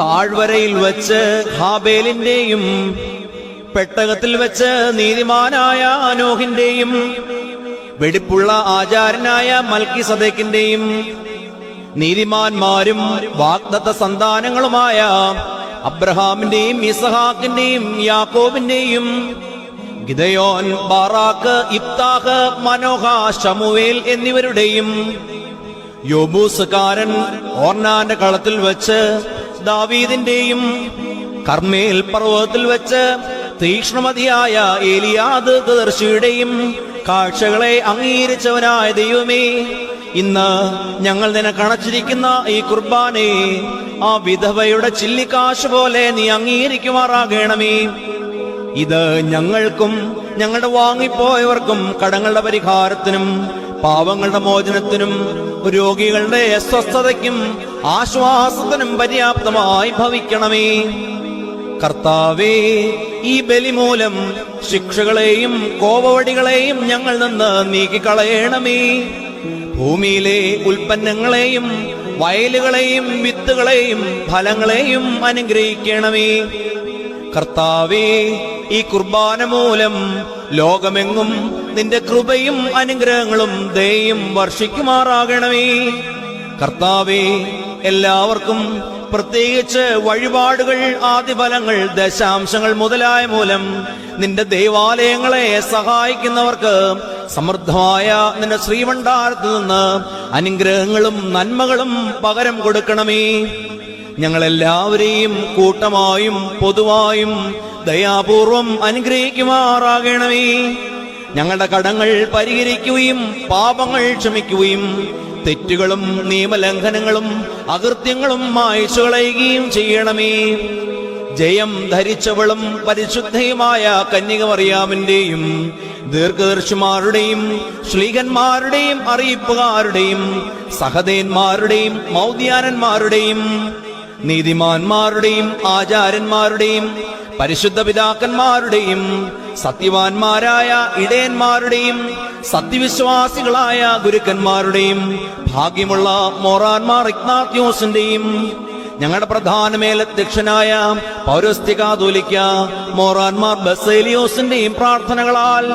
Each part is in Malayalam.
താഴ്വരയിൽ വെച്ച് ഹാബേലിന്റെയും പെട്ടകത്തിൽ വെച്ച് നീതിമാനായ അനോഹിന്റെയും വെടിപ്പുള്ള ആചാരനായ മൽക്കി സദേക്കിന്റെയും നീതിമാന്മാരും വാഗ്ദത്ത സന്താനങ്ങളുമായ അബ്രഹാമിന്റെയും ഇസഹാക്കിന്റെയും യാക്കോബിന്റെയും ഗിതയോൻ ബാറാക്ക് ഇബ്താഹ് മനോഹ ഷമുവേൽ എന്നിവരുടെയും യോബൂസുകാരൻ ഓർണാന്റെ കളത്തിൽ വെച്ച് ദാവീദിന്റെയും കർമ്മേൽ പർവതത്തിൽ വെച്ച് തീക്ഷ്ണമതിയായ ഏലിയാദ് ദർശിയുടെയും കാഴ്ചകളെ അംഗീകരിച്ചവനായ ദൈവമേ ഇന്ന് ഞങ്ങൾ നിനക്ക് അണച്ചിരിക്കുന്ന ഈ കുർബാനെ ആ വിധവയുടെ ചില്ലിക്കാശ് പോലെ നീ അംഗീകരിക്കുമാറാകണമേ. ഇത് ഞങ്ങൾക്കും ഞങ്ങളുടെ വാങ്ങിപ്പോയവർക്കും കടങ്ങളുടെ പരിഹാരത്തിനും പാവങ്ങളുടെ മോചനത്തിനും രോഗികളുടെ സ്വസ്ഥതയ്ക്കും ആശ്വാസത്തിനും പര്യാപ്തമായി ഭവിക്കണമേ. കർത്താവേ ഈ ബലി മൂലം ശിക്ഷകളെയും കോപവടികളെയും ഞങ്ങൾ നിന്ന് നീക്കിക്കളയണമേ. ഭൂമിയിലെ ഉൽപ്പന്നങ്ങളെയും വയലുകളെയും വിത്തുകളെയും ഫലങ്ങളെയും അനുഗ്രഹിക്കണമേ. കർത്താവേ ഈ കുർബാന മൂലം ലോകമെങ്ങും നിന്റെ കൃപയും അനുഗ്രഹങ്ങളും ദയും വർഷിക്കുമാറാകണമേ. കർത്താവേ എല്ലാവർക്കും പ്രത്യേകിച്ച് വഴിപാടുകൾ ആദിഫലങ്ങൾ ദശാംശങ്ങൾ മുതലായ മൂലം നിന്റെ ദൈവാലയങ്ങളെ സഹായിക്കുന്നവർക്ക് സമൃദ്ധമായ നിന്റെ ശ്രീമണ്ഡാരത്തിൽ നിന്ന് അനുഗ്രഹങ്ങളും നന്മകളും പകരം കൊടുക്കണമേ. ഞങ്ങളെല്ലാവരെയും കൂട്ടമായും പൊതുവായും ദയാപൂർവം അനുഗ്രഹിക്കുമാറാകണമേ. ഞങ്ങളുടെ കടങ്ങൾ പരിഹരിക്കുകയും പാപങ്ങൾ ക്ഷമിക്കുകയും തെറ്റുകളും നിയമലംഘനങ്ങളും അകൃത്യങ്ങളും മായച്ചു കളയുകയും ചെയ്യണമേ. ജയം ധരിച്ചവളും പരിശുദ്ധയുമായ കന്യകമറിയാമിന്റെയും ദീർഘദർശിമാരുടെയും ശ്ലീകന്മാരുടെയും അറിയിപ്പുകാരുടെയും സഹദേന്മാരുടെയും മൗദ്യാനന്മാരുടെയും നീതിമാന്മാരുടെയും ആചാര്യന്മാരുടെയും പരിശുദ്ധ പിതാക്കന്മാരുടെയും സത്യവാന്മാരായ ഇടയന്മാരുടെയും സത്യവിശ്വാസികളായ ഗുരുക്കന്മാരുടെയും ഭാഗ്യമുള്ള മോറാൻമാർ ഇഗ്നാത്യോസിന്റെയും ഞങ്ങളുടെ പ്രധാന മേലധ്യക്ഷനായ പൗരസ്തികാതോലിക്ക മോറാൻമാർ ബസേലിയോസിന്റെയും പ്രാർത്ഥനകളാൽ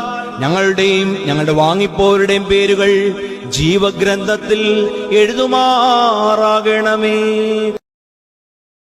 ഞങ്ങളുടെയും ഞങ്ങളുടെ വാങ്ങിപ്പോരുടെയും പേരുകൾ ജീവഗ്രന്ഥത്തിൽ എഴുതുമാറാകണമേ.